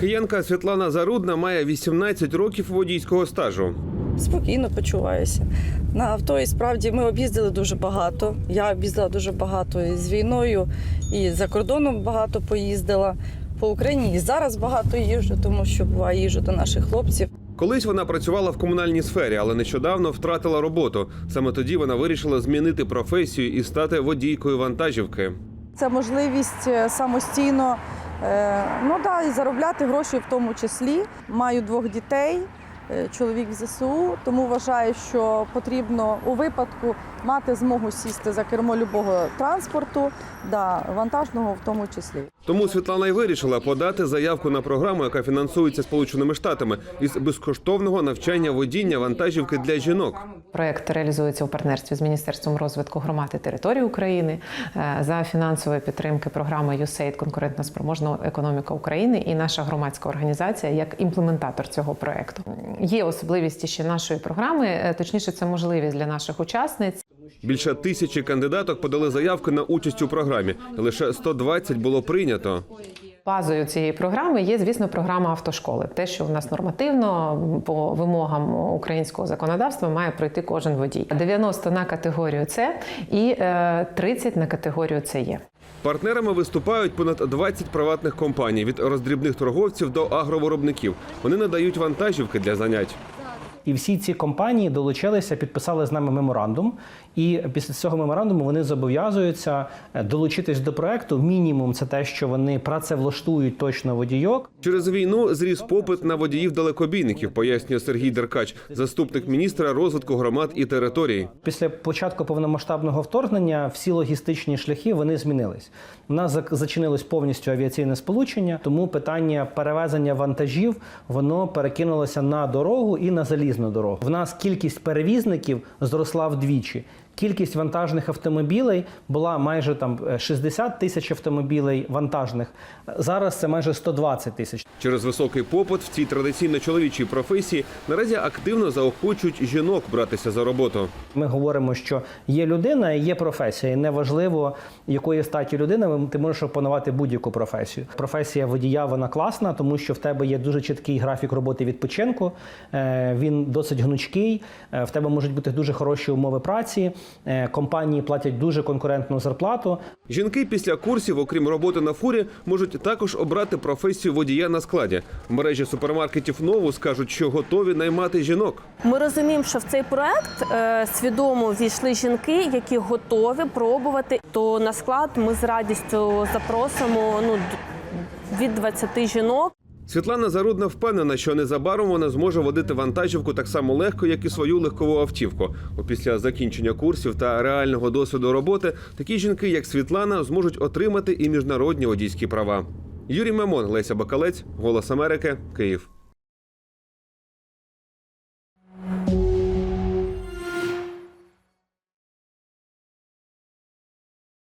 Киянка Світлана Зарудна має 18 років водійського стажу. спокійно почуваюся. На авто і справді ми об'їздили дуже багато. Я об'їздила дуже багато і з війною, і за кордоном багато поїздила. По Україні і зараз багато їжджу, тому що буває їжджу до наших хлопців. Колись вона працювала в комунальній сфері, але нещодавно втратила роботу. Саме тоді вона вирішила змінити професію і стати водійкою вантажівки. Це можливість е, самостійно ну да, і заробляти гроші в тому числі. Маю двох дітей, е, чоловік в ЗСУ, тому вважаю, що потрібно у випадку мати змогу сісти за кермо любого транспорту, да, вантажного в тому числі. Тому Світлана й вирішила подати заявку на програму, яка фінансується Сполученими Штатами із безкоштовного навчання водіння вантажівки для жінок. Проект реалізується у партнерстві з Міністерством розвитку громад і територій України е, за фінансової підтримки програми USAID конкурентна спроможна економіка України і наша громадська організація як імплементатор цього проекту. Є особливісті ще нашої програми, е, точніше, це можливість для наших учасниць Більше тисячі кандидаток подали заявки на участь у програмі. Лише 120 було прийнято. Базою цієї програми є, звісно, програма автошколи. Те, що у нас нормативно по вимогам українського законодавства має пройти кожен водій. 90 на категорію С і е, 30 на категорію СЕ. Партнерами виступають понад 20 приватних компаній від роздрібних торговців до агровиробників. Вони надають вантажівки для занять. І всі ці компанії долучилися, підписали з нами меморандум. І після цього меморандуму вони зобов'язуються е, долучитись до проекту. Мінімум це те, що вони працевлаштують точно водійок. Через війну зріс попит на водіїв далекобійників, пояснює Сергій Деркач, заступник міністра розвитку громад і територій. Після початку повномасштабного вторгнення всі логістичні шляхи вони змінились. У нас зачинилось повністю авіаційне сполучення, тому питання перевезення вантажів воно перекинулося на дорогу і на залізну дорогу. В нас кількість перевізників зросла вдвічі. Кількість вантажних автомобілей була майже там е, 60 тисяч автомобілей вантажних. Зараз це майже 120 тисяч. Через високий попит в цій традиційно чоловічій професії наразі активно заохочують жінок братися за роботу. Ми говоримо, що є людина і є професія. І неважливо, якої статі людина, ти можеш опанувати будь-яку професію. Професія водія вона класна, тому що в тебе є дуже чіткий графік роботи відпочинку. е, Він досить гнучкий. е, В тебе можуть бути дуже хороші умови праці. Е, Компанії платять дуже конкурентну зарплату. Жінки після курсів, окрім роботи на фурі, можуть також обрати професію водія на складі. В мережі супермаркетів нову скажуть, що готові наймати жінок. Ми розуміємо, що в цей проект е, свідомо війшли жінки, які готові пробувати. То на склад ми з радістю запросимо ну від 20 жінок. Світлана Зарудна впевнена, що незабаром вона зможе водити вантажівку так само легко, як і свою легкову автівку. Після закінчення курсів та реального досвіду роботи такі жінки, як Світлана, зможуть отримати і міжнародні водійські права. Юрій Мамон, Леся Бакалець, Голос Америки, Київ.